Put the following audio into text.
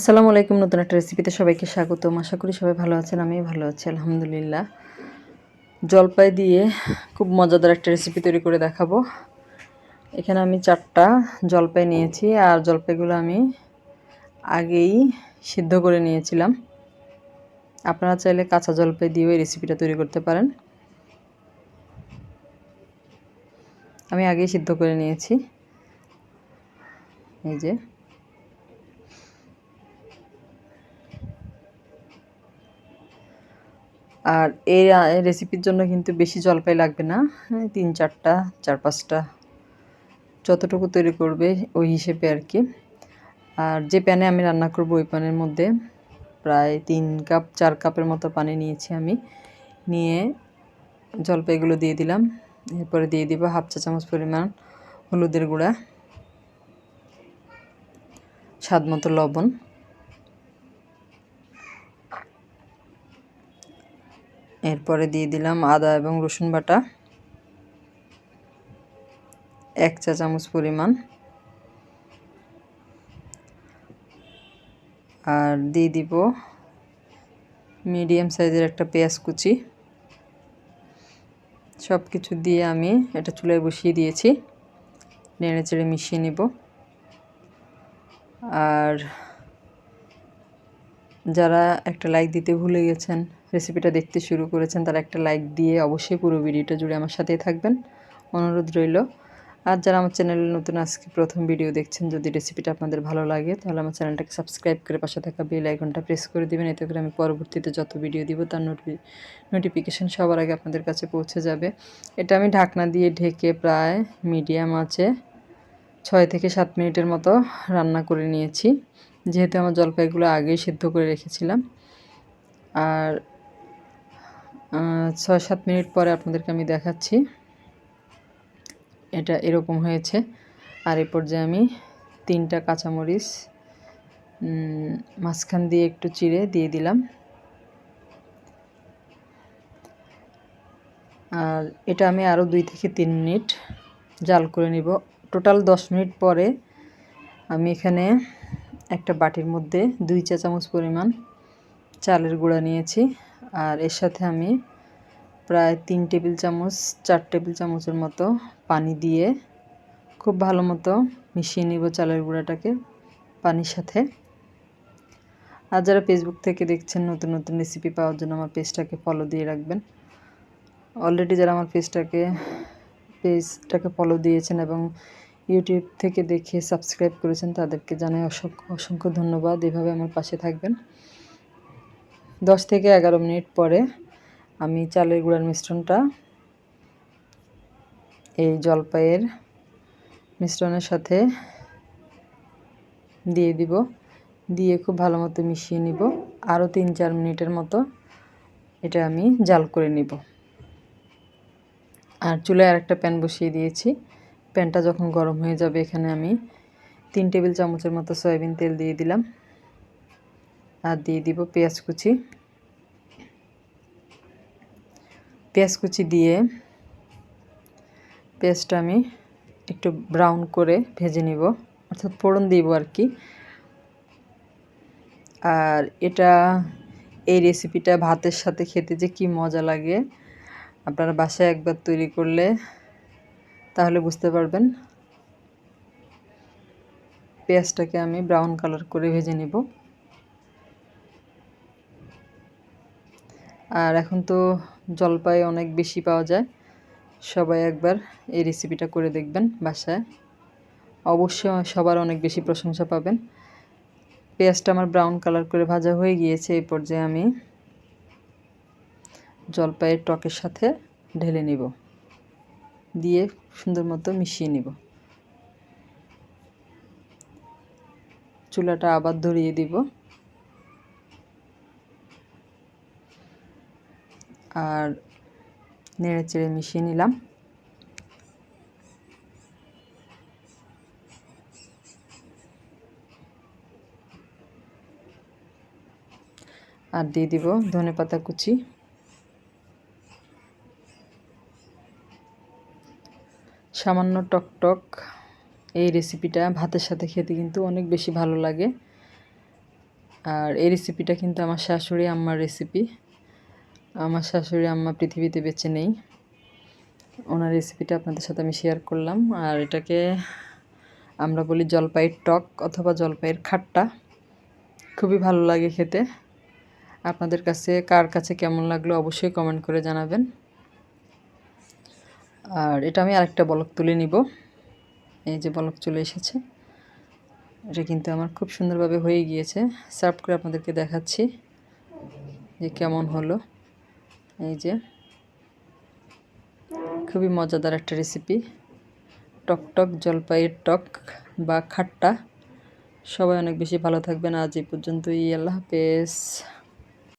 আসসালামু আলাইকুম, নতুন একটা রেসিপিতে সবাইকে স্বাগতম। আশা করি সবাই ভালো আছেন আমি ভালো আছি, আলহামদুলিল্লাহ। জলপাই দিয়ে খুব মজাদার একটা রেসিপি তৈরি করে দেখাবো। এখানে আমি চারটা জলপাই নিয়েছি, আর জলপাইগুলো আমি আগেই সিদ্ধ করে নিয়েছিলাম। আপনারা চাইলে কাঁচা জলপাই দিয়েও এই রেসিপিটা তৈরি করতে পারেন। আমি আগেই সিদ্ধ করে নিয়েছি। এই যে আর এই রেসিপির জন্য কিন্তু বেশি জলপাই লাগবে না। হ্যাঁ, তিন চারটা চার পাঁচটা যতটুকু তৈরি করবে ওই হিসেবে আর কি। আর যে প্যানে আমি রান্না করব ওই প্যানের মধ্যে প্রায় তিন কাপ চার কাপের মতো পানি নিয়েছি আমি। নিয়ে জলপাইগুলো দিয়ে দিলাম। এরপরে দিয়ে দিব হাফ চা চামচ পরিমাণ হলুদের গুঁড়া স্বাদ মতো লবণ। এরপরে দিয়ে দিলাম আদা এবং রসুন বাটা। এক চা চামচ পরিমাণ। আর দিয়ে দিব মিডিয়াম সাইজের একটা পেঁয়াজ কুচি। সব কিছু দিয়ে আমি এটা চুলায় বসিয়ে দিয়েছি। নেড়ে চেড়ে মিশিয়ে নেব। আর যারা একটা লাইক দিতে ভুলে গেছেন রেসিপিটা দেখতে শুরু করেছেন, তারা একটা লাইক দিয়ে অবশ্যই পুরো ভিডিওটা জুড়ে আমার সাথেই থাকবেন। অনুরোধ রইল। আর যারা আমার চ্যানেলে নতুন, আজকে প্রথম ভিডিও দেখছেন, যদি রেসিপিটা আপনাদের ভালো লাগে, তাহলে আমার চ্যানেলটাকে সাবস্ক্রাইব করে পাশে থাকা বেল আইকনটা প্রেস করে দেবেন, এতে করে আমি পরবর্তীতে যত ভিডিও দিব, তার নোটিফিকেশান সবার আগে আপনাদের কাছে পৌঁছে যাবে। এটা আমি ঢাকনা দিয়ে ঢেকে প্রায় মিডিয়াম আছে, ছয় থেকে সাত মিনিটের মতো রান্না করে নিয়েছি। যেহেতু আমার জলপাইগুলো আগেই সিদ্ধ করে রেখেছিলাম। আর ছয় সাত মিনিট পরে আপনাদেরকে আমি দেখাচ্ছি। এটা এরকম হয়েছে। আর এ পর্যায়ে আমি তিনটা কাঁচামরিচ মাঝখান দিয়ে একটু চিড়ে দিয়ে দিলাম। আর এটা আমি আরও দুই থেকে তিন মিনিট জাল করে নিব। টোটাল দশ মিনিট পরে আমি এখানে একটা বাটির মধ্যে দুই চা চামচ পরিমাণ চালের গুঁড়া নিয়েছি। আর এর সাথে আমি প্রায় তিন টেবিল চামচ, চার টেবিল চামচের মতো পানি দিয়ে খুব ভালো মতো মিশিয়ে নিব চালের গুঁড়াটাকে পানির সাথে। আর যারা ফেসবুক থেকে দেখছেন, নতুন নতুন রেসিপি পাওয়ার জন্য আমার পেজটাকে ফলো দিয়ে রাখবেন। অলরেডি যারা আমার পেজটাকে পেজটাকে ফলো দিয়েছেন এবং ইউটিউব থেকে দেখে সাবস্ক্রাইব করেছেন, তাদেরকে জানাই অসংখ্য অসংখ্য ধন্যবাদ। এভাবে আমার পাশে থাকবেন। দশ থেকে এগারো মিনিট পরে আমি চালের গুঁড়ার মিশ্রণটা এই জলপাইয়ের মিশ্রণের সাথে দিয়ে দিব। দিয়ে খুব ভালো মতো মিশিয়ে নিব। আরও তিন চার মিনিটের মতো এটা আমি জাল করে নিব। আর চুলায় আরেকটা প্যান বসিয়ে দিয়েছি। প্যানটা যখন গরম হয়ে যাবে, এখানে আমি তিন টেবিল চামচের মতো সয়াবিন তেল দিয়ে দিলাম। আর দিয়ে দিব পেঁয়াজ কুচি। পেঁয়াজ কুচি দিয়ে পেঁয়াজটা আমি একটু ব্রাউন করে ভেজে নিব, অর্থাৎ ফোড়ন দিব আর কি। আর এটা, এই রেসিপিটা ভাতের সাথে খেতে যে কি মজা লাগে। আপনারা বাসায় একবার তৈরি করলে তাহলে বুঝতে পারবেন। পেঁয়াজটাকে আমি ব্রাউন কালার করে ভেজে নিব। আর এখন তো জলপাই অনেক বেশি পাওয়া যায়। সবাই একবার এই রেসিপিটা করে দেখবেন বাসায়। অবশ্যই সবার অনেক বেশি প্রশংসা পাবেন। পেঁয়াজটা আমার ব্রাউন কালার করে ভাজা হয়ে গিয়েছে, এই পর্যায়ে আমি জলপাইয়ের টকের সাথে ঢেলে নিব। দিয়ে সুন্দর মতো মিশিয়ে নিব। চুলাটা আবার ধরিয়ে দিব। আর নেড়ে চেড়ে মিশিয়ে নিলাম। আর দিয়ে দিব ধনে পাতা কুচি। সামান্য টকটক। এই রেসিপিটা ভাতের সাথে খেতে কিন্তু অনেক বেশি ভালো লাগে। আর এই রেসিপিটা কিন্তু আমার শাশুড়ি আম্মার রেসিপি আমার শাশুড়ি আম্মা পৃথিবীতে বেঁচে নেই। ওনার রেসিপিটা আপনাদের সাথে আমি শেয়ার করলাম। আর এটাকে আমরা বলি জলপাইয়ের টক অথবা জলপাইয়ের খাট্টা। খুবই ভালো লাগে খেতে। আপনাদের কাছে কার কাছে কেমন লাগল অবশ্যই কমেন্ট করে জানাবেন। আর এটা আমি আরেকটা বলক তুলে নিব। এই যে বলক চলে এসেছে। এটা কিন্তু আমার খুব সুন্দরভাবে হয়ে গিয়েছে। সার্ভ করে আপনাদেরকে দেখাচ্ছি যে কেমন হলো। এই যে খুবই মজাদার একটা রেসিপি টক টক, জলপাইয়ের টক বা খাট্টা। সবাই অনেক বেশি ভালো থাকবেন। আজ এই পর্যন্তই। আল্লাহ হাফেজ।